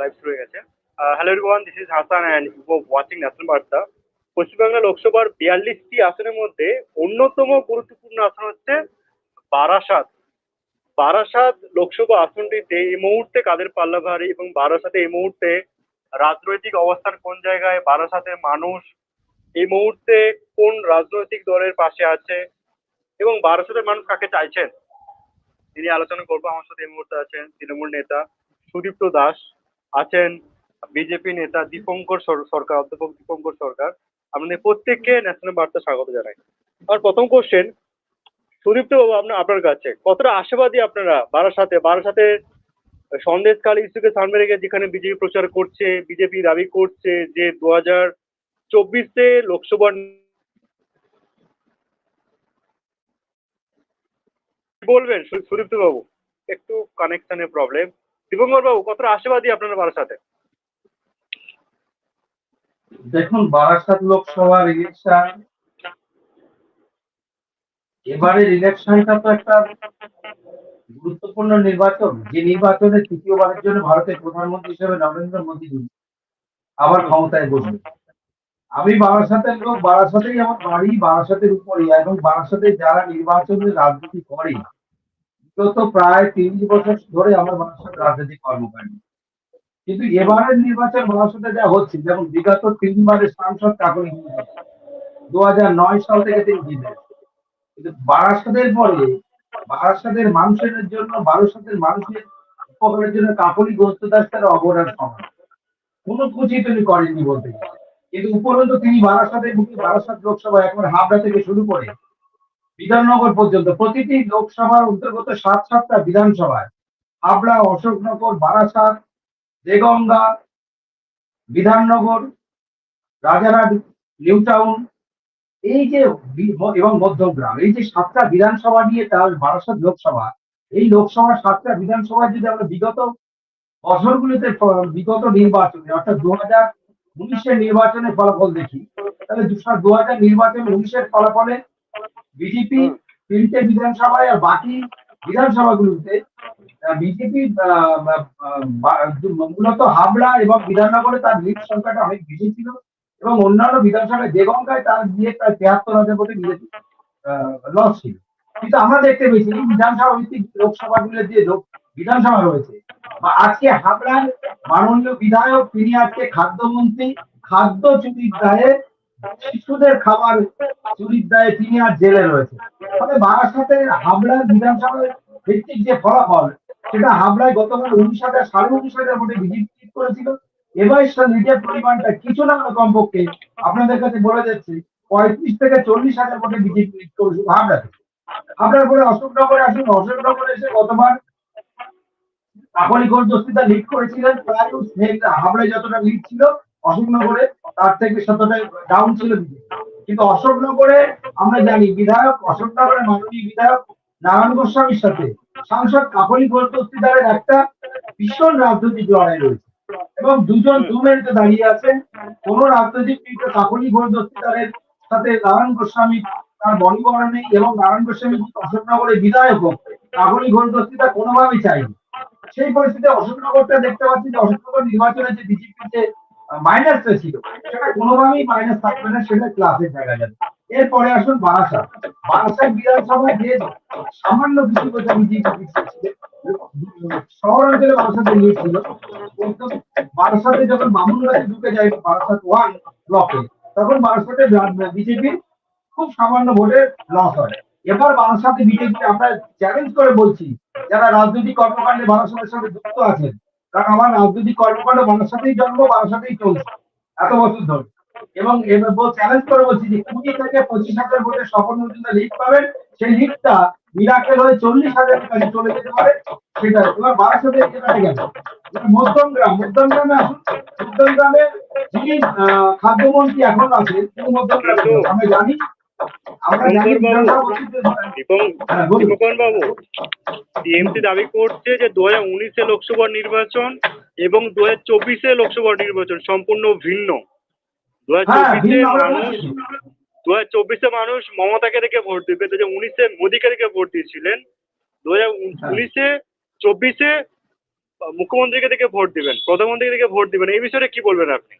Live শুরু হয়ে গেছে। Hello everyone this is Hasan and you watching national Barta Paschimbangla লোকসভার বিয়াল্লিশটি আসনের মধ্যে অন্যতম গুরুত্বপূর্ণ আসন হচ্ছে বারাসাত। বারাসাত লোকসভা আসনটিতে এই মুহূর্তে কাদের পাল্লা ভারী এবং বারাসাতে এই মুহূর্তে রাজনৈতিক অবস্থান কোন জায়গায় বারাসাতের মানুষ এই মুহূর্তে কোন রাজনৈতিক দলের পাশে আছে এবং বারাসাতের মানুষ কাকে চাইছেন? তিনি আলোচনা করব, আমার সাথে এই মুহূর্তে আছেন তৃণমূল নেতা সুদীপ্ত দাস। আছেন বিজেপি নেতা দীপঙ্কর সরকার, অধ্যাপক দীপঙ্কর সরকার। আপনাদের প্রত্যেককে ন্যাশনাল বার্তা স্বাগত জানাই। আর প্রথম কোশ্চেন সুদীপ্ত বাবু, আপনার আপনার কাছে কতটা আশাবাদী আপনারা বারাসাতে? বারাসাতে সন্দেশকালী ইস্যুকে সামনে রেখে যেখানে বিজেপি প্রচার করছে, বিজেপি দাবি করছে যে দু হাজার চব্বিশে লোকসভা বলবেন সুদীপ্ত বাবু? একটু কানেকশনের প্রবলেম দীপঙ্কর বাবু কতটা আশাবাদী আপনারা বারাসাতে? দেখুন, বারাসাত লোকসভার ইলেকশন এবারের ইলেকশনটা তো একটা গুরুত্বপূর্ণ নির্বাচন। যে নির্বাচনে তৃতীয়বারের জন্য ভারতের প্রধানমন্ত্রী হিসেবে নরেন্দ্র মোদী আবার ক্ষমতায় বসবে। আমি বারাসাতের লোক, বারাসাতেই আমার বাড়ি, বারাসাতের উপরে। এবং বারাসাতে যারা নির্বাচনের রাজনীতি করে বিগত প্রায় তিরিশ বছর ধরে আমার বারাসাত রাজনৈতিক কর্মকাণ্ড কিন্তু এবারের নির্বাচন যা হচ্ছে, যেমন বিগত তিনবারের সাংসদ দু হাজার নয় সাল থেকে তিনি কিন্তু বারাসাতের পরে মানুষের জন্য, বারাসাতের মানুষের উপকারের জন্য কাকলি গোস্ত দাস তার অবদান সমান। কোনো কুচি তিনি করেননি বলতে কিন্তু উপরন্ত তিনি বারাসাতের মুখে বারাসাত লোকসভা এখন হাবড়া থেকে শুরু করে বিধাননগর পর্যন্ত। প্রতিটি লোকসভার অন্তর্গত সাত সাতটা বিধানসভায়। হাবড়া, অশোকনগর, বারাসাত, দেগঙ্গা, বিধাননগর, রাজারহাট নিউ টাউন এই যে এবং মধ্যমগ্রাম এই যে সাতটা বিধানসভা নিয়ে তার বারাসাত লোকসভা, এই লোকসভার সাতটা বিধানসভা যদি আমরা বিগত বছরগুলিতে, বিগত নির্বাচনে, অর্থাৎ দু হাজার উনিশের নির্বাচনের ফলাফল দেখি, তাহলে দু হাজার নির্বাচন উনিশের ফলাফলে বিজেপি তিনটে বিধানসভায় আর বাকি বিধানসভাগুলোতে বিজেপি মূলত হাবড়া এবং বিধাননগরে তার লিড সংখ্যাটা অনেক বেশি ছিল এবং অন্যান্য বিধানসভায় দেগঙ্গায় তার দিয়ে প্রায় তেহাত্তর হাজার কোটি বিজেপি লস ছিল। কিন্তু আমরা দেখতে পেয়েছি এই বিধানসভা ভিত্তিক লোকসভাগুলো যে লোক বিধানসভা রয়েছে বা আজকে হাবড়ার মাননীয় বিধায়ক তিনি আজকে খাদ্যমন্ত্রী খাদ্য চুরির দায়ে শিশুদের খাবার চুরির দায়ে তিনি আর জেলে রয়েছে। ফলে বারাসাতের হাবড়ার বিধানসভার ভিত্তিক যে ফলাফল, সেটা হাবড়ায় গতকাল উনিশ হাজার সাড়ে উনিশ হাজার ভোটে বিজেপি করেছিল। এবার নিজের পরিমাণটা কিছু না কমপক্ষে আপনাদের কাছে বলে যাচ্ছে, পঁয়ত্রিশ থেকে চল্লিশ হাজার ভোটে বিজেপি জিত করেছিল হাবড়াতে হাবড়ার পরে অশোকনগরে আসুন অশোকনগরে এসে গতবার কাকলি ঘোষ লিড করেছিলেন। প্রায় হাবড়ায় যতটা লিড ছিল অশোকনগরে, তার থেকে শতটা ডাউন ছিল বিজেপি কিন্তু অশোকনগরে আমরা জানি বিধায়ক অশোকনগরের মাননীয় বিধায়ক নারায়ণ গোস্বামীর সাথে সাংসদ কাকলি ঘোষ একটা ভীষণ রাজনৈতিক লড়াই রয়েছে। এবং দুজন দু মিনিটে দাঁড়িয়ে আছেন। কোন রাজনৈতিক নেতা কাকলি ঘোষ দস্তিদারের সাথে নারায়ণ গোস্বামী তার বনিবরণ নেই এবং নারায়ণ গোস্বামী অশোকনগরের বিধায়ক কাকলি ঘোষ দস্তিদার কোনোভাবেই চাইনি সেই পরিস্থিতিতে অশোকনগরটা দেখতে পাচ্ছি যে অশোকনগর নির্বাচনে যে বিজেপির যে মাইনাসটা ছিল। সেটা কোনোভাবেই মাইনাস থাকবে না, সেটা ক্লাসের জায়গা যাবে। এরপরে আসুন বারাসাত। বারাসাত বিধানসভায় যে সামান্য কিছু কথা বিজেপি শহরাঞ্চলে বারাসাতে কিন্তু বারাসাতে যখন মামুনগাছি ঢুকে যায়, বারাসাত ওয়ান ব্লকে, তখন বারাসাতে বিজেপির খুব সামান্য ভোটে লস হয়। এবার বারাসাতে বিজেপি আমরা চ্যালেঞ্জ করে বলছি, যারা রাজনৈতিক কর্মকাণ্ডে বারাসাতের সঙ্গে যুক্ত আছেন কারণ আমার রাজনৈতিক কর্মকাণ্ড বারাসাতেই জন্ম বারাসাতেই চলছে। এত বছর ধরে। এবং চ্যালেঞ্জ করে বলছি যে কুড়ি থেকে পঁচিশ হাজার ভোটের সফল পর্যন্ত লিড পাবেন সেই লিডটা মিরাকেল হয়ে চল্লিশ হাজারের কাছে চলে যেতে পারে সেটা এবার বারাসাতে এটা গেল। এবার মধ্যমগ্রাম মধ্যমগ্রামে আসুন। মধ্যমগ্রামে যিনি আহ, খাদ্যমন্ত্রী এখন আছে তিনি মধ্যমগ্রামে আমরা জানি আমরা জানি বাবু। হ্যাঁ, টিএমসি দাবি করছে যে দু হাজার উনিশে লোকসভা নির্বাচন এবং দু হাজার চব্বিশে লোকসভা নির্বাচন সম্পূর্ণ ভিন্ন। দু হাজার হ্যাঁ চব্বিশে মানুষ দু হাজার চব্বিশে মানুষ মমতাকে রেখে ভোট দিবে দু হাজার উনিশে মোদীকে রেখে ভোট দিয়েছিলেন। দু হাজার হ্যাঁ। উনিশে চব্বিশে মুখ্যমন্ত্রীকে দেখে ভোট দিবেন প্রধানমন্ত্রীকে দেখে ভোট দিবেন। এই বিষয়ে কি বলবেন আপনি?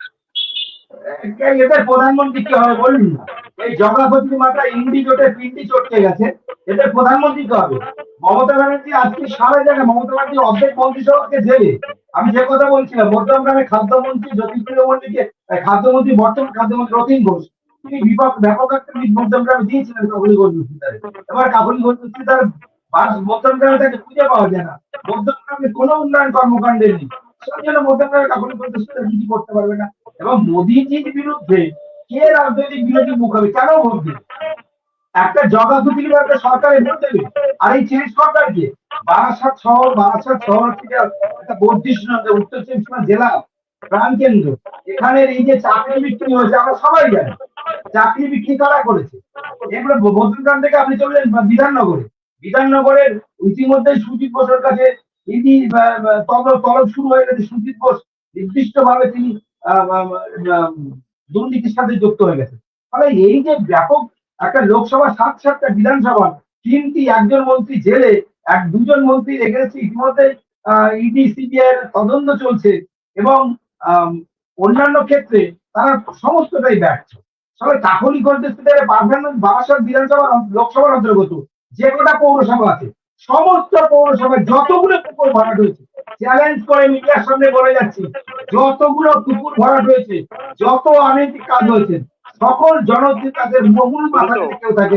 এদের প্রধানমন্ত্রী কি হবে বলুন এই জগৎপতি মাতা ইন্ডি জোটে পিন্ডি চটকে গেছে। এদের প্রধানমন্ত্রী কি হবে? মমতা ব্যানার্জি আজকে সারা জায়গায়, মমতা ব্যানার্জি অর্ধেক মন্ত্রিসভাকে জেলে। আমি যে কথা বলছিলাম মধ্যমগ্রামে খাদ্যমন্ত্রী জ্যোতিপ্রিয় মন্ত্রীকে খাদ্যমন্ত্রী, বর্তমান খাদ্যমন্ত্রী রতিন ঘোষ, তিনি বিপক ব্যাপক একটা মধ্যমগ্রামে দিয়েছিলেন কাবুলিগঞ্জ মুর্শিদারে এবার মুর্শিদার বাস- মধ্যমগ্রামে তাকে খুঁজে পাওয়া যায় না। মধ্যমগ্রামে কোনো উন্নয়ন কর্মকাণ্ডে নেই। এবং মোদিজির বিরুদ্ধে কে রাজনৈতিক বিরোধী কেন একটা সরকারে আর এই বত্রিশ নম্বর উত্তর চব্বিশ জেলা প্রাণ কেন্দ্র। এখানে এই যে চাকরি বিক্রি হয়েছে, আমরা সবাই জানি। চাকরি বিক্রি কারা করেছে? এগুলো বদ্রগ্রাম থেকে আপনি চললেন বিধাননগরে। বিধাননগরের ইতিমধ্যে সুজিত বোসের কাছে তলব তলব শুরু হয়ে গেছে সুজিত বোস নির্দিষ্ট ভাবে তিনি দুর্নীতির সাথে যুক্ত হয়ে গেছে। ফলে এই যে ব্যাপক একটা লোকসভা সাত সাতটা বিধানসভা, তিনটি একজন মন্ত্রী জেলে, এক দুজন মন্ত্রী এগেছে ইতিমধ্যে ইডি, সিবিআই তদন্ত চলছে এবং অন্যান্য ক্ষেত্রে তারা সমস্তটাই ব্যর্থ। সবাই কাকলি করতে বারাসাত বিধানসভা লোকসভার অন্তর্গত, যে কটা পৌরসভা আছে সমস্ত পৌরসভায় যতগুলো পুকুর ভরাট হয়েছে চ্যালেঞ্জ করে মিডিয়ার সামনে বলে যাচ্ছি যতগুলো পুকুর ভরাট হয়েছে যত অনৈতিক কাজ হয়েছে সকল জনপ্রিয় কাজের মূল মাথা থেকে কেউ থাকে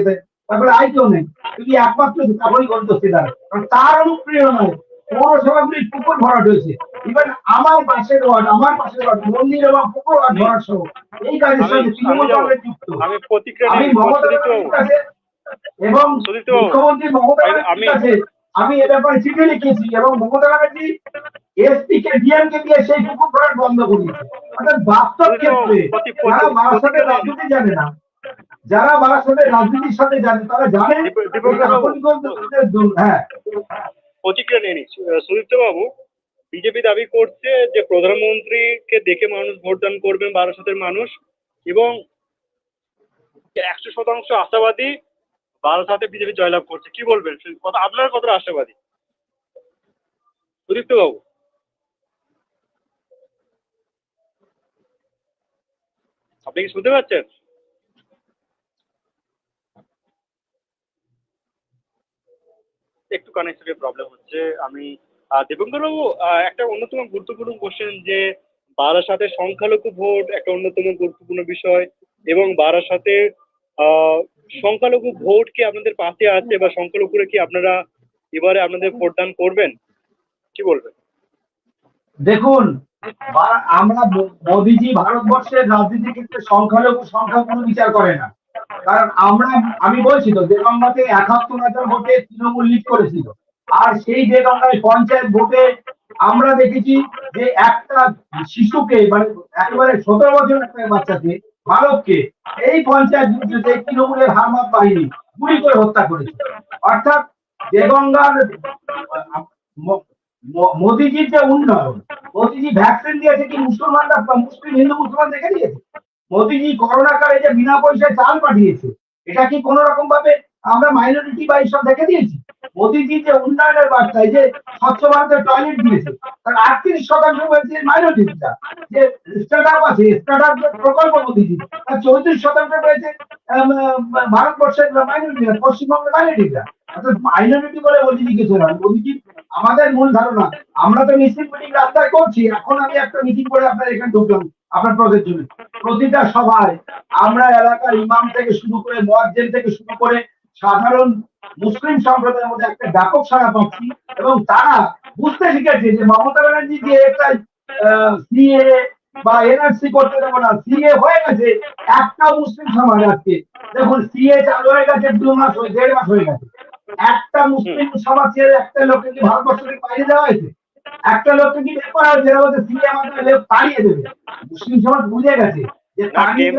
তারপরে আই কেউ নেই। যদি একমাত্র কাপড়ই গন্তব্য কারণ তার অনুপ্রেরণায় পৌরসভাগুলির পুকুর ভরাট হয়েছে। ইভেন আমার পাশের ওয়ার্ড আমার পাশের ওয়ার্ড মন্দির এবং পুকুর ওয়ার্ড ভরাট সহ এই কাজের সঙ্গে তৃণমূল যুক্ত। আমি মমতা এবং মুখ্যমন্ত্রী মমতা আমি- আমি- এ ব্যাপারে চিঠি লিখেছি এবং মমতা ব্যানার্জি এসপি কে ডিএম কে দিয়ে সেই ভরাট বন্ধ করিয়েছে অর্থাৎ বাস্তব ক্ষেত্রে যারা বারাসাতের রাজনীতি জানে না যারা বারাসাতের রাজনীতির সাথে জানে তারা জানে। হ্যাঁ প্রতিক্রিয়া নিয়ে নিচ্ছি সুদীপ্ত বাবু বিজেপি দাবি করছে যে প্রধানমন্ত্রীকে দেখে মানুষ ভোটদান করবেন বারাসাতের মানুষ এবং একশো শতাংশ আশাবাদী বারাসাতে বিজেপি জয়লাভ করছে। কি বলবেন? কথা আপনারা কতটা আশাবাদী। সুদীপ্ত বাবু। আপনি কি শুনতে পাচ্ছেন? একটু কানেকশনের প্রবলেম হচ্ছে। আমি আহ, দীপঙ্কর বাবু একটা অন্যতম গুরুত্বপূর্ণ কোশ্চেন যে বারাসাতে সংখ্যালঘু ভোট একটা অন্যতম গুরুত্বপূর্ণ বিষয় এবং বারাসাতে সংখ্যালঘু ভোট কি আপনাদের পাশে আছে বা সংখ্যালঘুরা কি আপনারা এবারে আপনাদের ভোটদান করবেন? কি বলবেন? দেখুন আমরা মোদিজি ভারতবর্ষের রাজনীতির ক্ষেত্রে সংখ্যালঘু সংখ্যা কোনো বিচার করে না। কারণ আমরা, আমি বলছি তো দেগঙ্গাতে একাত্তর হাজার ভোটে তৃণমূল লিড করেছিল। আর সেই দেগঙ্গায় পঞ্চায়েত ভোটে আমরা দেখেছি যে একটা শিশুকে মানে একেবারে সতেরো বছর একটা বাচ্চাকে বালককে এই পঞ্চায়েত ভোটে তৃণমূলের হারমাত বাহিনী গুলি করে হত্যা করেছে। অর্থাৎ দেগঙ্গার মোদিজির যে উন্নয়ন, মোদিজি ভ্যাকসিন দিয়েছে কি মুসলমানরা, মুসলিম, হিন্দু, মুসলমান দেখে দিয়েছে মোদিজি করোনা কালে যে বিনা পয়সায় চাল পাঠিয়েছে, এটা কি কোন রকম ভাবে আমরা মাইনরিটি বা এইসব দেখে দিয়েছি? মোদিজি যে উন্নয়নের বার্তায় যে স্বচ্ছ ভারতের টয়লেট দিয়েছে, তার আটত্রিশ শতাংশ হয়েছে মাইনরিটিটা যে স্টার্ট আপ আছে স্টার্ট আপ প্রকল্প মোদিজি, তার চৌত্রিশ শতাংশ রয়েছে ভারতবর্ষের মাইনরিটি পশ্চিমবঙ্গের মাইনরিটিরা অর্থাৎ মাইনরিটি বলে মোদিজি কিছু নয় মোদিজি আমাদের মূল ধারণা, আমরা তো মিছিল মিটিং রাস্তায় করছি, এখন আমি একটা মিটিং করে আপনার এখানে ঢুকলাম, আপনার প্রজেক্ট জন্য। প্রতিটা সভায় আমরা এলাকার ইমাম থেকে শুরু করে মোয়াজ্জেন থেকে শুরু করে সাধারণ মুসলিম সম্প্রদায়ের মধ্যে একটা ব্যাপক সাড়া পাচ্ছি এবং তারা বুঝতে শিখেছে যে মমতা ব্যানার্জি যে একটা সিএ বা এনআরসি করতে দেবো না সিএ হয়ে গেছে একটা মুসলিম সমাজ আজকে। দেখুন সিএ চালু হয়ে গেছে দু মাস হয়ে দেড় মাস হয়ে গেছে। একটা মুসলিম সমাজের একটা লোককে কি ভারতবর্ষ থেকে বাইরে দেওয়া হয়েছে? একটা লোককে কি বের করা হয়েছে? এরা বলছে সিএ আমাদের তাড়িয়ে দেবে। মুসলিম সমাজ বুঝে গেছে যে তাড়িয়ে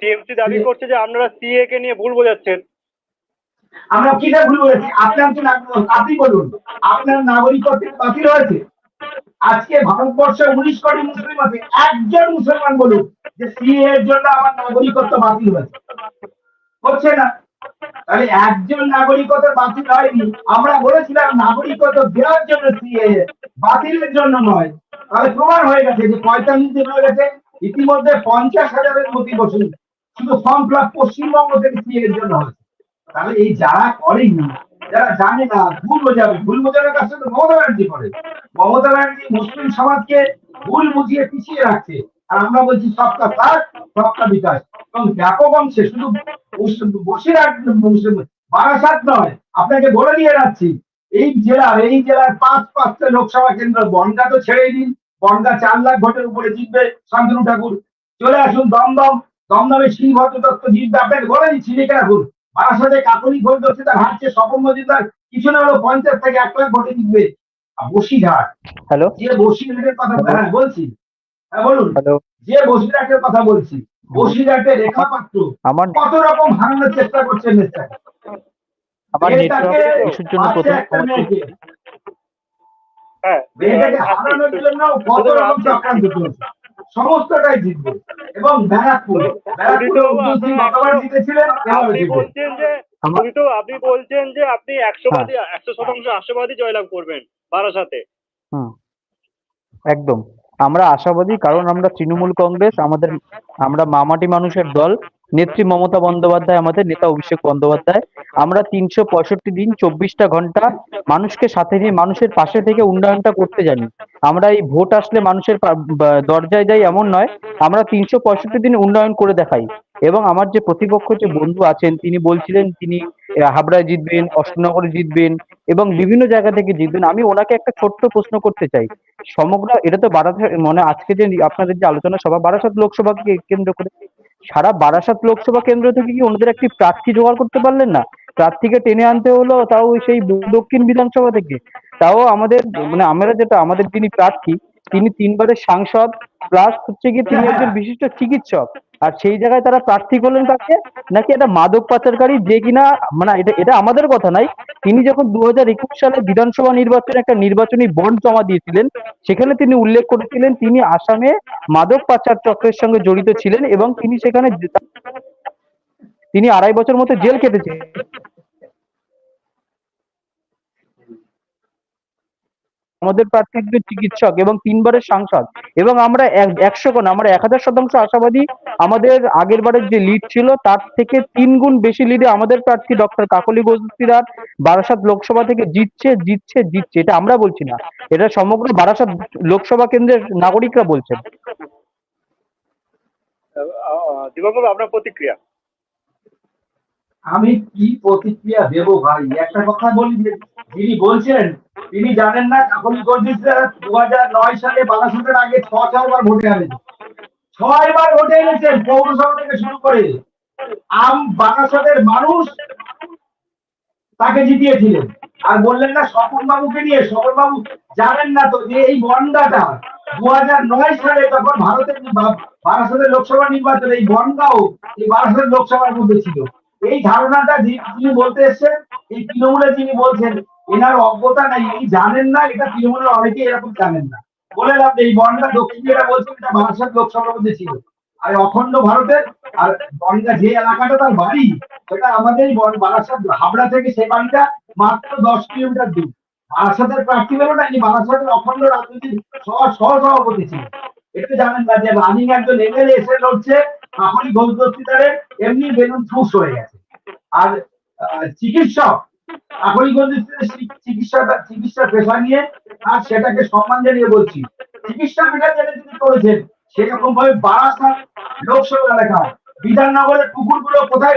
টিএমসি দাবি করছে যে আপনারা সিএ কে নিয়ে ভুল বোঝাচ্ছেন। আমরা কিটা ভুল বলেছি আপনার কি আপনি বলুন। আপনার নাগরিকত্ব বাতিল হয়েছে আজকে ভারতবর্ষে উনিশ কোটি মুসলিম আছে, একজন মুসলমান বলুন যে সিএ এর জন্য আমার নাগরিকত্ব বাতিল হয়েছে। হচ্ছে না? তাহলে একজন নাগরিকতা বাতিল হয়নি। আমরা বলেছিলাম নাগরিকত্ব দেওয়ার জন্য সিএ বাতিলের জন্য নয়। তাহলে প্রমাণ হয়ে গেছে যে পঁয়তাল্লিশ দিন হয়ে গেছে, ইতিমধ্যে পঞ্চাশ হাজারের মতি বসুন শুধু ফর্ম ফিল আপ পশ্চিমবঙ্গ থেকে এর জন্য হয়েছে? তাহলে এই যারা করেনি, যারা জানে না, ভুল বোঝাবে। ভুল বোঝানোর কাছে তো মমতা ব্যানার্জি করে। মমতা ব্যানার্জি মুসলিম সমাজকে ভুল বুঝিয়ে পিছিয়ে রাখছে। আর আমরা বলছি, সবটা সাথ সবটা বিকাশ। এবং ব্যাপক অংশে শুধু বসিরহাট মুসলিম, বারাসাত নয়, আপনাকে বলে দিয়ে যাচ্ছি, এই জেলার এই জেলার পাঁচ পাঁচটা লোকসভা কেন্দ্র, বনগা তো ছেড়েই দিন। বনগা চার লাখ ভোটের উপরে জিতবে শান্তনু ঠাকুর। চলে আসুন দমদম দমদমে শ্রীভদ্র দত্ত জিতবে আপনাকে বলে দিচ্ছি লিখে রাখুন বারাসাতে কাকলি ঘোষ দত্ত তার হারছে স্বপন মজুমদার কিছু না হলো পঞ্চাশ থেকে এক লাখ ভোটে জিতবে বসিরহাট হ্যালো যে বসিরহাটের কথা হ্যাঁ বলছি। হ্যাঁ বলুন। যে বসিরহাটের কথা বলছি বসিরহাটে রেখা পাত্র আমার কত রকম ভাঙানোর চেষ্টা করছেন নেতাকে আমার নেটওয়ার্ক ইস্যুর জন্য প্রথম মেয়েকে হ্যাঁ মেয়েটাকে হারানোর জন্য কত রকম চক্রান্ত চলছে। সমস্তটাই জিতবে। এবং ব্যারাকপুরে। আপনি বলছেন যে আপনি তো আপনি বলছেন যে আপনি একশো হ্যাঁ। বাদী একশো শতাংশ আশাবাদী জয়লাভ করবেন বারাসাতে হুম। একদম। আমরা আশাবাদী কারণ আমরা তৃণমূল কংগ্রেস আমাদের আমরা মামাটি মানুষের দল। নেত্রী মমতা বন্দ্যোপাধ্যায়, আমাদের নেতা অভিষেক বন্দ্যোপাধ্যায়। আমরা তিনশো পঁয়ষট্টি দিন চব্বিশটা ঘণ্টা মানুষকে সাথে নিয়ে মানুষের পাশে থেকে উন্নয়নটা করতে জানি। আমরা এই ভোট আসলে মানুষের দরজায় যাই এমন নয়, আমরা তিনশো পঁয়ষট্টি দিন উন্নয়ন করে দেখাই। এবং আমার যে প্রতিপক্ষ যে বন্ধু আছেন, তিনি বলছিলেন, তিনি হাবড়ায় জিতবেন অষ্টনগরে জিতবেন এবং বিভিন্ন জায়গা থেকে জিতবেন। আমি ওনাকে একটা ছোট্ট প্রশ্ন করতে চাই। সমগ্র, এটা তো বারাসাত মানে আজকে যে আপনাদের যে আলোচনা সভা, বারাসাত লোকসভাকে কেন্দ্র করে সারা বারাসাত লোকসভা কেন্দ্র থেকে কি ওনাদের একটি প্রার্থী জোগাড় করতে পারলেন না? প্রার্থীকে টেনে আনতে হলো তাও সেই দক্ষিণ বিধানসভা থেকে। তাও আমাদের মানে আমরা যেটা, আমাদের যিনি প্রার্থী, তিনি তিনবারের সাংসদ, প্লাস হচ্ছে কি তিনি একজন বিশিষ্ট চিকিৎসক। আর সেই জায়গায় তারা প্রার্থী করলেন তাকে নাকি একটা মাদক পাচারকারী যে কিনা মানে এটা এটা আমাদের কথা নাই। তিনি যখন দু হাজার একুশ সালে বিধানসভা নির্বাচনে একটা নির্বাচনী বন্ড জমা দিয়েছিলেন, সেখানে তিনি উল্লেখ করেছিলেন তিনি আসামে মাদক পাচার চক্রের সঙ্গে জড়িত ছিলেন এবং তিনি সেখানে তিনি আড়াই বছর মতো জেল কেটেছেন আমাদের প্রার্থী একজন চিকিৎসক এবং তিনবারের সাংসদ। এবং আমরা এক- একশো কোন আমরা এক হাজার শতাংশ আশাবাদী আমাদের আগের বারের যে লিড ছিল, তার থেকে তিন গুণ বেশি লিডে আমাদের প্রার্থী ডক্টর কাকলি ঘোষিরার বারাসাত লোকসভা থেকে জিতছে জিতছে জিতছে। এটা আমরা বলছি না। এটা সমগ্র বারাসাত লোকসভা কেন্দ্রের নাগরিকরা বলছেন। দিবাকর আপনার প্রতিক্রিয়া? আমি কি প্রতিক্রিয়া দেব ভাই? একটা কথা বলি যে, যিনি বলছেন, তিনি জানেন না কাকলি গর্জিসরা দু হাজার নয় সালে বালাসুটের আগে ছ ছয়বার ভোটে এনেছে ছয়বার ভোটে এনেছেন পৌরসভা থেকে শুরু করে আম বারাসতের মানুষ তাকে জিতিয়েছিলেন। আর বললেন না স্বপন বাবুকে নিয়ে স্বপন বাবু জানেন না তো যে এই বন্ডাটা দু হাজার নয় সালে যখন ভারতের বারাসতের লোকসভা নির্বাচন এই বনগাঁও এই বারাসতের লোকসভার মধ্যে ছিল। এই ধারণাটা যিনি বলতে এসছেন, এই তৃণমূলে যিনি বলছেন, এনার অজ্ঞতা নাই, ইনি জানেন না, এটা তৃণমূলের অনেকে এরকম জানেন না। বলে লাভ এই বনগা দক্ষিণ যেটা বলছেন, এটা বারাসত লোকসভার মধ্যে ছিল। আর অখণ্ড ভারতের, আর বনগা যে এলাকাটা তার বাড়ি, সেটা আমাদের বারাসাত, হাবড়া থেকে সে বাড়িটা মাত্র দশ কিলোমিটার দূর। বারাসাতের প্রার্থী হলো না বারাসাতের অখণ্ড রাজনীতির সহ, সহসভাপতি ছিলেন। এটা জানেন না যে রানিং একজন এমএলএ এসে লড়ছে কাকলি ঘোষ এমনি বেলুন ঠুস হয়ে গেছে। আর চিকিৎসক কোথায়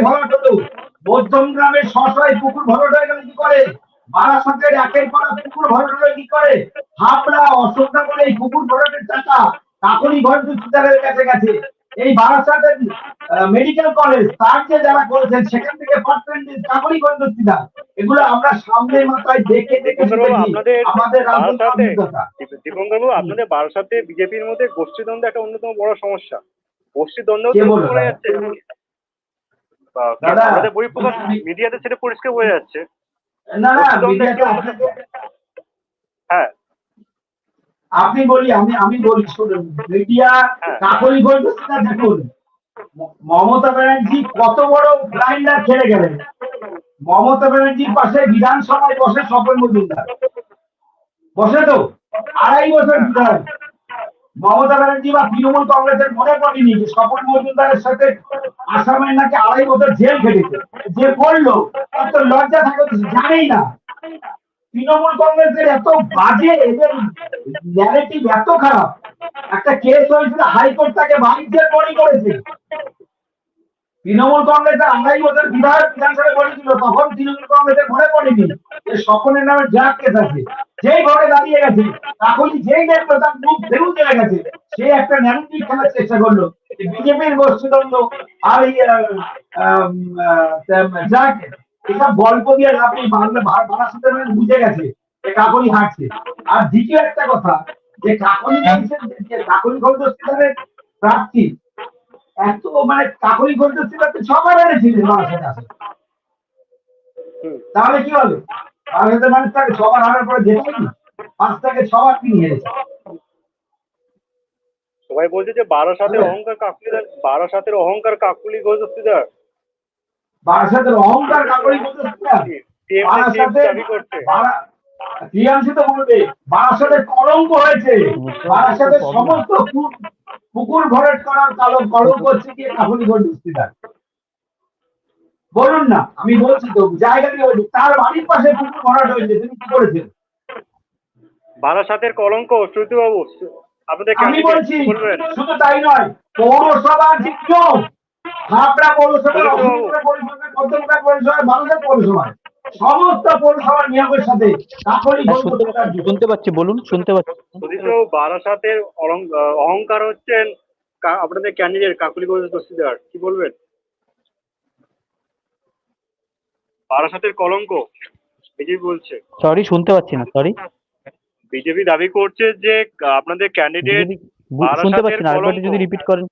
ভরাট হতো? মধ্যম গ্রামের শশায় পুকুর ভরাট হয়ে কি করে? বারাসাতের একের পর পুকুর ভরাট কি করে? হাবড়া, অশোকনগরে এই পুকুর ভরাটের টাকা কাকলি ঘর দস্তিদারের কাছে গেছে। এই বারাসাতের মেডিকেল কলেজ তার যে যারা করেছেন সেখান থেকে পার্সেন্টেজ কাকলি ঘর দস্তিদার এগুলো আমরা সামনের মাথায় দেখে দেখে আমাদের দীপঙ্কর বাবু আপনাদের বারাসাতে বিজেপির মধ্যে গোষ্ঠীদ্বন্দ্ব একটা অন্যতম বড় সমস্যা। গোষ্ঠীদ্বন্দ্ব যাচ্ছে। আমাদের বহিঃপ্রকাশ মিডিয়াতে সেটা পরিষ্কার বোঝা যাচ্ছে। না না হ্যাঁ আপনি বলি আমি আমি বলি শুনুন মিডিয়া হ্যাঁ। কাকলি ঘোষ দস্তিদার দেখুন। মমতা ব্যানার্জি কত বড় ব্লাইন্ডার খেলে গেলেন। মমতা ব্যানার্জির পাশে বিধানসভায় বসে স্বপন মজুমদার। বসে তো আড়াই বছর বিধায়ক। মমতা ব্যানার্জি বা তৃণমূল কংগ্রেসের মনে পড়েনি যে স্বপন মজুমদারের সাথে আসামের নাকি আড়াই বছর জেল খেটেছে। যে বলল তার তো লজ্জা থাকে জানেই না। তৃণমূল কংগ্রেসের এত বাজে এদের ন্যারেটিভ এত খারাপ। একটা কেস হয়েছিল, হাইকোর্ট তাকে বাণিজ্যের বড়ি করেছে। তৃণমূল কংগ্রেসের বিধায়ক বলেছিল তখন তৃণমূল কংগ্রেসের পড়েনি যে নামে কেস আছে, যেই ঘরে দাঁড়িয়ে গেছে তখনই যেই তার মুখ চলে গেছে, সে একটা ন্যারেটিভ খেলার চেষ্টা করল। বিজেপির গোষ্ঠীদ্বন্দ্ব আর এই ড্রাগ গল্প দিয়ে নেই বাংলা মানুষ বুঝে গেছে। কাকলি হাঁটছে। আর দ্বিতীয় একটা কথা যে কাকলি যে কাকলি ঘোষের প্রার্থী এত মানে কাকলি সবার এনেছিলেন আসে হুম। তাহলে কি হবে? বারাসাতের মানুষ তাকে সবার হারার পরে যেতে কি পাঁচ থেকে হেরেছে সবাই বলছে যে বারাসাতের হ্যাঁ। অহংকার কাকুলি বারাসাতের অহংকার কাকুলি ঘোষ দস্তিদার বারাসাতের অহংকার কাকলি দাবি করছে টিএমসি তো বলবে বারাসাতে কলঙ্ক হয়েছে। বারাসাতে সমস্ত পুকুর ভরাট করার কালো কলঙ্ক হচ্ছে কি কাকুলি ঘোষ দস্তিদার বলুন না আমি বলছি তো জায়গা দিয়ে বলছি তার বাড়ির পাশে পুকুর ভরাট হয়েছে তিনি কি করেছেন? বারাসাতের কলঙ্ক শ্রুতিবাবু আপনাদের আমি বলছি শুধু তাই নয় যে নিয়ম হাবড়া পৌরসভা পৌরসভা কলকাতা পৌরসভা বাংলাদেশ পৌরসভা সমস্ত পৌরসভার নিয়মের সাথে শুনতে পাচ্ছি বলুন শুনতে পাচ্ছি। বারাসাতের অহংকার হচ্ছেন আপনাদের ক্যান্ডিডেট কাকুলি ঘোষ দস্তিদার কি বলবেন? বারাসাতের কলঙ্ক বিজেপি বলছে। সরি শুনতে পাচ্ছি না সরি বিজেপি দাবি করছে যে আপনাদের ক্যান্ডিডেট শুনতে পাচ্ছি না যদি রিপিট করেন।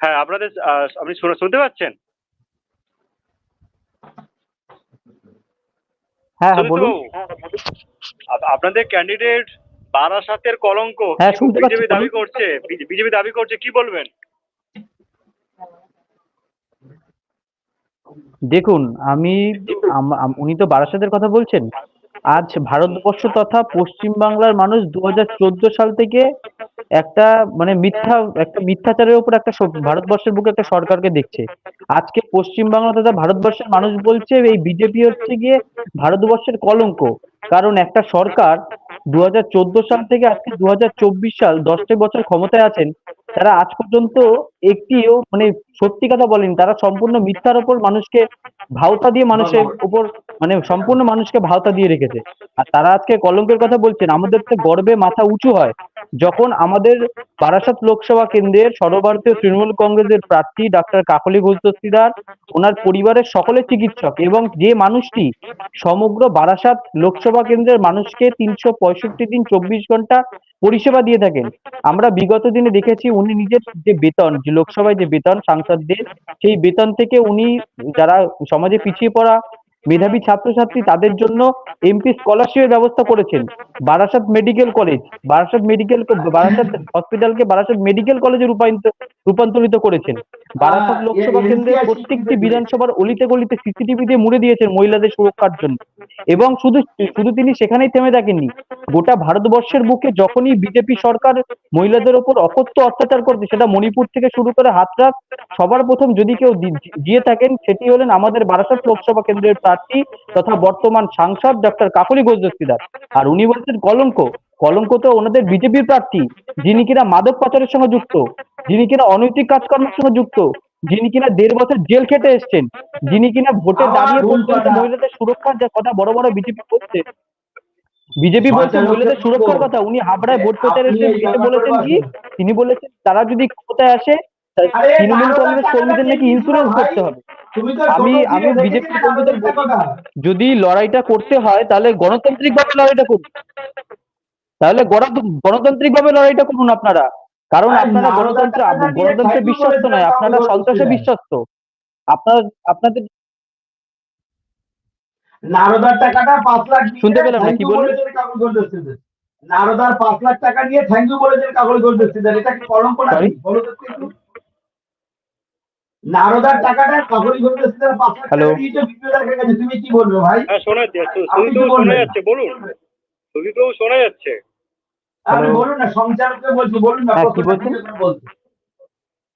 হ্যাঁ আপনাদের আপনি শুনে- শুনতে পাচ্ছেন? হ্যাঁ হ্যাঁ বলুন। আপনাদের ক্যান্ডিডেট বারাসাতের কলঙ্ক হ্যাঁ, বিজেপি দাবি করছে বিজেপি দাবি করছে কি বলবেন? দেখুন আমি উনি তো বারাসাতের কথা বলছেন। আজ ভারতবর্ষ তথা পশ্চিম বাংলার মানুষ দু হাজার চোদ্দ সাল থেকে একটা মানে মিথ্যা, একটা মিথ্যাচারের উপর একটা ভারতবর্ষের বুকে একটা সরকারকে দেখছে। আজকে পশ্চিমবাংলা তথা ভারতবর্ষের মানুষ বলছে, এই বিজেপি হচ্ছে গিয়ে ভারতবর্ষের কলঙ্ক। কারণ একটা সরকার দু হাজার চোদ্দ সাল থেকে আজকে দু হাজার চব্বিশ সাল দশটা বছর ক্ষমতায় আছেন তারা আজ পর্যন্ত একটিও মানে সত্যি কথা বলেন। তারা সম্পূর্ণ মিথ্যার ওপর মানুষকে ভাওতা দিয়ে মানুষের উপর মানে সম্পূর্ণ মানুষকে ভাওতা দিয়ে রেখেছে। আর তারা আজকে কলঙ্কের কথা বলছেন আমাদের তো গর্বে মাথা উঁচু হয়। যখন আমাদের বারাসাত লোকসভা কেন্দ্রের সর্বভারতীয় তৃণমূল কংগ্রেসের প্রার্থী ডাক্তার কাকলি ঘোষ দস্তিদার ওনার পরিবারের সকলের চিকিৎসক এবং যে মানুষটি সমগ্র বারাসাত লোকসভা কেন্দ্রের মানুষকে তিনশো পঁয়ষট্টি দিন চব্বিশ ঘণ্টা পরিষেবা দিয়ে থাকেন আমরা বিগত দিনে দেখেছি উনি নিজের যে বেতন, যে লোকসভায় যে বেতন, সাংসদদের, সেই বেতন থেকে উনি যারা সমাজে পিছিয়ে পড়া মেধাবী ছাত্রছাত্রী তাদের জন্য এমপি স্কলারশিপের ব্যবস্থা করেছেন। Barasat medical college Barasat medical Barasat হসপিটালকে Barasat medical কলেজে রূপান্তর রূপান্তরিত করেছেন। বারাসাত লোকসভা এ- কেন্দ্রের প্রত্যেকটি বিধানসভার অলিতে গলিতে সিসিটিভি দিয়ে মুড়ে দিয়েছেন মহিলাদের সুরক্ষার জন্য। এবং শুধু শুধু তিনি সেখানেই থেমে থাকেননি। গোটা ভারতবর্ষের বুকে যখনই বিজেপি সরকার মহিলাদের ওপর অকথ্য অত্যাচার করছে সেটা মণিপুর থেকে শুরু করে হাতরাস সবার প্রথম যদি কেউ দিয়ে থাকেন সেটি হলেন আমাদের বারাসাত লোকসভা কেন্দ্রের প্রার্থী তথা বর্তমান সাংসদ ডক্টর কাকলি ঘোষ দস্তিদার আর উনি বলছেন কলঙ্ক। কলঙ্ক তো ওনাদের বিজেপির প্রার্থী যিনি কিনা মাদক পাচারের সঙ্গে যুক্ত যিনি কিনা অনৈতিক কাজকর্মের সঙ্গে যুক্ত যিনি কিনা দেড় বছর জেল খেটে এসছেন যিনি কিনা ভোটে দাঁড়িয়ে কথা। মহিলাদের সুরক্ষার যা কথা বড় বড় বিজেপি করছে বিজেপি বলছে মহিলাদের সুরক্ষার কথা। উনি হাবড়ায় ভোট প্রচারে বলেছেন কি? তিনি বলেছেন তারা যদি ক্ষমতায় আসে তৃণমূল কংগ্রেস কর্মীদের নাকি ইন্স্যুরেন্স করতে হবে। আমি আমি বিজেপি কর্মীদের যদি লড়াইটা করতে হয় তাহলে গণতান্ত্রিক ভাবে লড়াইটা করুন। তাহলে গণতান্ত্রিক ভাবে লড়াইটা করুন আপনারা। কারণ আপনারা গণতন্ত্রে গণতন্ত্রে বিশ্বস্ত নয় আপনারা সন্ত্রাসে। বিশ্বস্ত। আপনার আপনাদের নারদার টাকাটা পাঁচ লাখ শুনতে পেলাম না, কি বললেন? নারদার পাঁচ লাখ টাকা দিয়ে থ্যাংক ইউ বলেছেন কাগজ গোলদস্তিদের এটা কি কলঙ্ক নাকি Sorry? বলো তো নারদার টাকাটা কাপড়ি ঘুরতে পাঁচ লাখ টাকা দিয়েছ বিপ্লবের কাছে তুমি কি বলবে ভাই? হ্যাঁ শোনা যাচ্ছে। সু- আপনি শোনা যাচ্ছে বলুন। সুদীপবাবু শোনা যাচ্ছে। আপনি বলুন না সঞ্চালককে বলছি বলুন না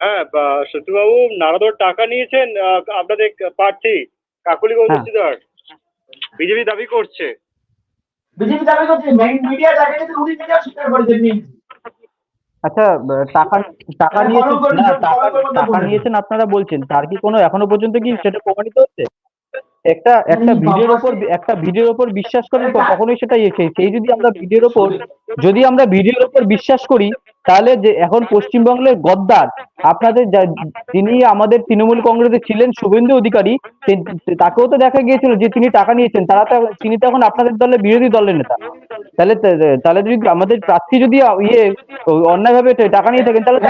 হ্যাঁ, হ্যাঁ সত্যিবাবু নারদর টাকা নিয়েছেন আপনাদের প্রার্থী কাকুলি। গৌরীদার বিজেপি দাবি করছে। বিজেপি দাবি করছে মেইন মিডিয়া নিয়ে উনি স্বীকার নিয়েছে। আচ্ছা টাকা টাকা নিয়েছেন follow করুন, না follow টাকা। নিয়েছেন আপনারা বলছেন তার কি কোনো এখনও পর্যন্ত কি সেটা প্রমাণিত হচ্ছে একটা একটা ভিডিওর ওপর একটা ভিডিওর ওপর বিশ্বাস করেন তো কখনোই সেটা ইয়ে সেই যদি আমরা ভিডিওর ওপর যদি আমরা ভিডিওর ওপর বিশ্বাস করি তাহলে যে এখন পশ্চিমবঙ্গের গদ্দার আপনাদের যিনি আমাদের তৃণমূল কংগ্রেসে ছিলেন শুভেন্দু অধিকারী তাকেও তো দেখা গিয়েছিল যে তিনি টাকা নিয়েছেন তারা তো তিনি তো এখন আপনাদের দলের বিরোধী দলের নেতা। তাহলে তাহলে যদি আমাদের প্রার্থী যদি ইয়ে অন্যায়ভাবে টাকা নিয়ে থাকেন তাহলে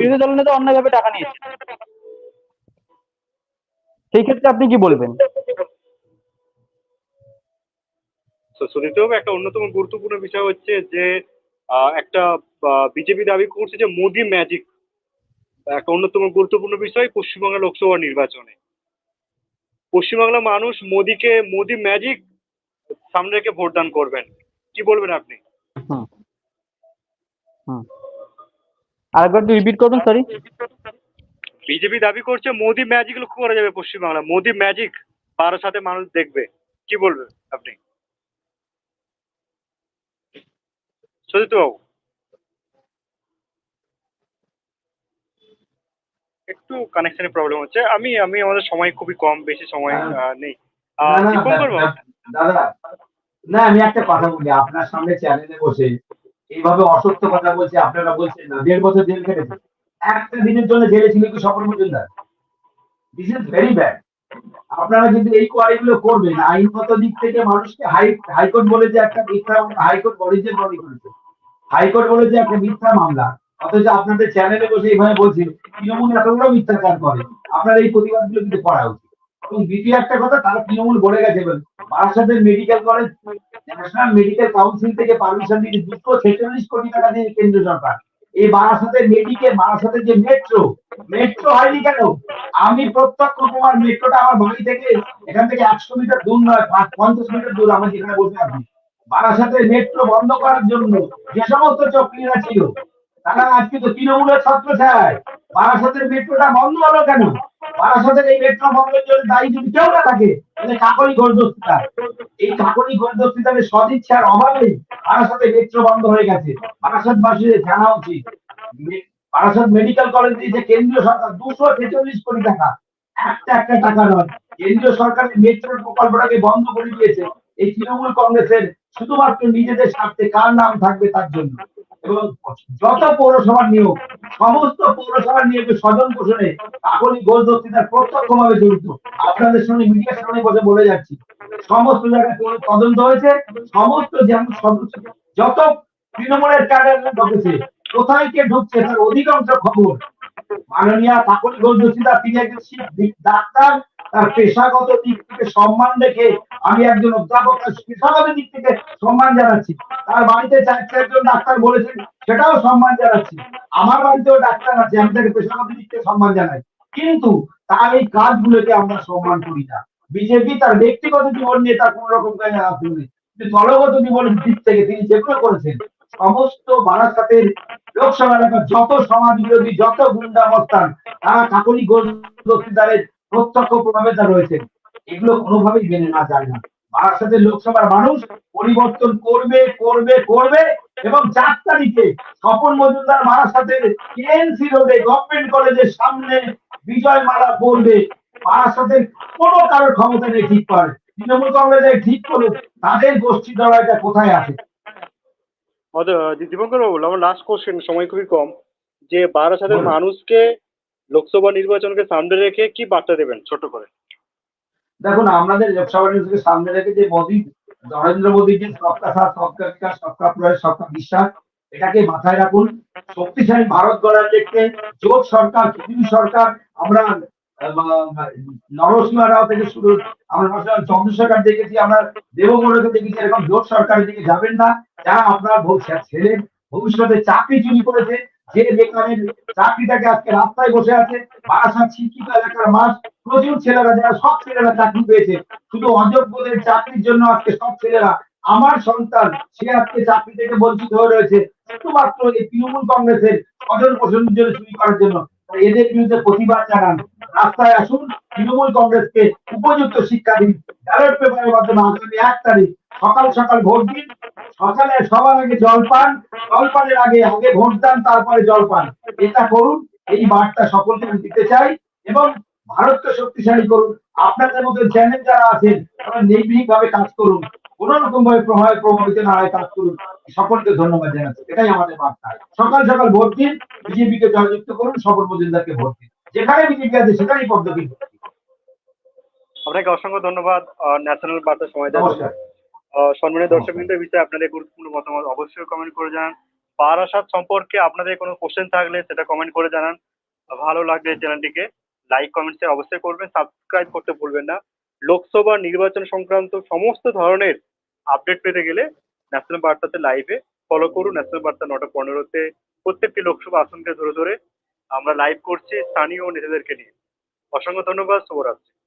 বিরোধী দলের নেতা অন্যায়ভাবে টাকা নিয়েছে সেই ক্ষেত্রে আপনি কি বলবেন? তো সুদীপবাবু একটা অন্যতম গুরুত্বপূর্ণ বিষয় হচ্ছে যে একটা বিজেপি দাবি করছে যে মোদি ম্যাজিক একটা অন্যতম গুরুত্বপূর্ণ বিষয় পশ্চিমবাংলা লোকসভা নির্বাচনে। পশ্চিমবাংলার মানুষ মোদিকে মোদি ম্যাজিক সামনে রেখে ভোটদান করবেন। কি বলবেন আপনি? আরেকবার রিপিট করুন সরি বিজেপি দাবি করছে মোদি ম্যাজিক লক্ষ্য করা যাবে পশ্চিমবাংলা। মোদি ম্যাজিক বারোর সাথে মানুষ দেখবে। কি বলবেন আপনি সজিত বাবু। একটু কানেকশনের প্রবলেম হচ্ছে। আমি আমি আমাদের সময় খুবই কম বেশি সময় নেই। আহ, না, না, দীপঙ্কর বাবু দাদা না আমি একটা কথা বলি আপনার সামনে চ্যানেলে বসে এইভাবে অসত্য কথা বলছে আপনারা বলছেন না দেড় বছর জেল কেটেছে একটা দিনের জন্য জেলে ছিল কি সফর Majumdar? This is very bad আপনারা কিন্তু এই কোয়ারিগুলো করবেন আইনগত দিক থেকে মানুষকে হাই হাইকোর্ট বলে যে একটা হাইকোর্ট বডিজের বডি করেছে। হাইকোর্ট বলে যে একটা মিথ্যা মামলা। অথচ আপনাদের চ্যানেলে বসে এইভাবে বলছে, তৃণমূল এত বড় মিথ্যাচার করে। আপনার এই প্রতিবাদগুলো কিন্তু করা উচিত। এবং দ্বিতীয় একটা কথা, তারা তৃণমূল বলে গেছে বারাসাতের medical college national medical council থেকে পারমিশন দিয়ে দুশো ছেচল্লিশ কোটি টাকা দিয়ে কেন্দ্র সরকার। এই বারাসাতের মেডিকেল বারাসাতের যে মেট্রো মেট্রো হয়নি কেন? আমি প্রত্যক্ষ প্রমাণ মেট্রোটা আমার বাড়ি থেকে এখান থেকে একশো মিটার দূর নয় পঞ্চাশ মিটার দূর আমি যেখানে বসে আছি। বারাসাতের মেট্রো বন্ধ করার জন্য যে সমস্ত চক্রীরা ছিল, তারা আজকে তো তৃণমূলের ছাত্র চায় বারাসাতের মেট্রোটা বন্ধ হলো কেন? বারাসাতের এই মেট্রো বন্ধের জন্য দায়ী যদি কেউ না থাকে, তাহলে কাকলি গর্দস্তিদার এই কাকলি গর্দস্তিদারের সদিচ্ছার অভাবেই বারাসাতে মেট্রো বন্ধ হয়ে গেছে। বারাসাতবাসীদের জানা উচিত। বারাসাত মেডিকেল কলেজ দিয়েছে কেন্দ্রীয় সরকার দুশো ছেচল্লিশ কোটি টাকা। একটা একটা টাকা নয়। কেন্দ্রীয় সরকারের মেট্রো প্রকল্পটাকে বন্ধ করে দিয়েছে। এই তৃণমূল কংগ্রেসের শুধুমাত্র নিজেদের স্বার্থে কার নাম থাকবে তার জন্য? এবং যত পৌরসভার নিয়োগ, সমস্ত পৌরসভার নিয়োগে স্বজন পোষণে কাকলি গোল দস্তিদার প্রত্যক্ষভাবে জড়িত। আপনাদের সঙ্গে মিডিয়ার সামনে বসে বলে যাচ্ছি, সমস্ত জায়গায় তদন্ত- হয়েছে? সমস্ত যেমন সদস্য যত তৃণমূলের ক্যাডার ঢুকেছে, কোথায় কে ঢুকছে তার অধিকাংশ খবর মাননীয় কাকলি দস্তিদার তিনি একজন ডাক্তার তার পেশাগত দিক থেকে সম্মান রেখে আমি একজন অধ্যাপক পেশাগত দিক থেকে সম্মান জানাচ্ছি। তার বাড়িতে চারজন ডাক্তার বলেছেন, সেটাও সম্মান জানাচ্ছি। আমার বাড়িতেও ডাক্তার আছে, আমি তাকে পেশাগত দিক থেকে সম্মান জানাই। কিন্তু তার এই কাজগুলোকে আমরা সম্মান করি না। বিজেপি তার ব্যক্তিগত জীবন নিয়ে তার কোন রকম কাজ নেই। দলগত জীবনের দিক থেকে তিনি যেগুলো করেছেন, সমস্ত বারাসাতের লোকসভা এলাকার যত সমাজ বিরোধী যত গুন্ডা মস্তান, তারা কাকলি গোলদারের প্রত্যক্ষ প্রভাবিতা রয়েছেন এগুলো কোনোভাবেই মেনে না যায় না। সাথে লোকসভার মানুষ পরিবর্তন করবে করবে করবে এবং চার তারিখে স্বপন মজুমদার বারাসাতের কেএনসি রোডে গভর্নমেন্ট কলেজের সামনে বিজয় মালা পড়বে বারাসাতের কোনো কারোর ক্ষমতা নেই ঠিক করে তৃণমূল কংগ্রেসের ঠিক করুক তাদের গোষ্ঠী দলটা কোথায় আছে? দীপঙ্কর বাবু আমার লাস্ট কোশ্চেন সময় খুবই কম। যে বারাসাতের। মানুষকে লোকসভা নির্বাচনকে সামনে রেখে কি বার্তা দেবেন ছোট করে? দেখুন, আমাদের লোকসভা নির্বাচনকে সামনে রেখে যে মোদী, নরেন্দ্র মোদী যে সবকা সাথ সবকা বিকাশ সবকা প্রয়াস সবকা বিশ্বাস, এটাকে মাথায় রাখুন। শক্তিশালী ভারত গড়ার লক্ষ্যে জোট সরকার কেন্দ্রীয় সরকার, আমরা নরসিংহ রাও থেকে শুরু, আমরা চন্দ্রশেখর দেখেছি, আমরা দেবগৌড়কে দেখেছি, এরকম জোট সরকারের দিকে যাবেন না। যারা আপনার ভবিষ্যৎ ছেলে ভবিষ্যতে চাকরি চুরি করেছে প্রচুর ছেলেরা সব ছেলেরা চাকরি পেয়েছে। শুধু চাকরির জন্য আজকে সব ছেলেরা, আমার সন্তান, সে আজকে চাকরি থেকে বঞ্চিত হয়ে রয়েছে। শুধুমাত্র এই তৃণমূল কংগ্রেসের অজন পোষণের জন্য চুরি করার জন্য। এদের বিরুদ্ধে প্রতিবাদ জানান। রাস্তায় আসুন, তৃণমূল কংগ্রেসকে উপযুক্ত শিক্ষা দিন। ব্যালট পেপারের মাধ্যমে আগামী এক তারিখ সকাল সকাল ভোট দিন। সকালে সবার আগে জলপান জলপানের আগে আগে ভোট দান, তারপরে জলপান এটা করুন, এই বার্তা সকলকে আমি দিতে চাই এবং ভারতকে শক্তিশালী করুন। আপনাদের মতো চ্যানেল যারা আছেন, তারা নির্ভীক ভাবে কাজ করুন। কোন রকম ভাবে প্রভাবে প্রভাবিত না হয় কাজ করুন সকলকে ধন্যবাদ জানাচ্ছি। এটাই আমাদের বার্তা। সকাল সকাল ভোট দিন বিজেপিকে জয়যুক্ত করুন সকল মজুমদারকে ভোট দিন। যেখানে বিজেপি আছে সেখানেই পদ্ধতি আপনাকে অসংখ্য ধন্যবাদ ন্যাশনাল বার্তা সময় দেওয়ার সম্মানীয় দর্শকবৃন্দের বিষয়ে আপনাদের গুরুত্বপূর্ণ মতামত অবশ্যই কমেন্ট করে জানান। বারাসাত সম্পর্কে আপনাদের কোনো কোশ্চেন থাকলে সেটা কমেন্ট করে জানান। ভালো লাগলে চ্যানেলটিকে লাইক কমেন্ট শেয়ার অবশ্যই করবেন সাবস্ক্রাইব করতে ভুলবেন না। লোকসভা নির্বাচন সংক্রান্ত সমস্ত ধরনের আপডেট পেতে গেলে ন্যাশনাল বার্তাতে লাইভে ফলো করুন। ন্যাশনাল বার্তা নটা পনেরোতে প্রত্যেকটি লোকসভা আসনকে ধরে ধরে আমরা লাইভ করছি স্থানীয় নেতাদেরকে নিয়ে। অসংখ্য ধন্যবাদ, শুভরাত্রি।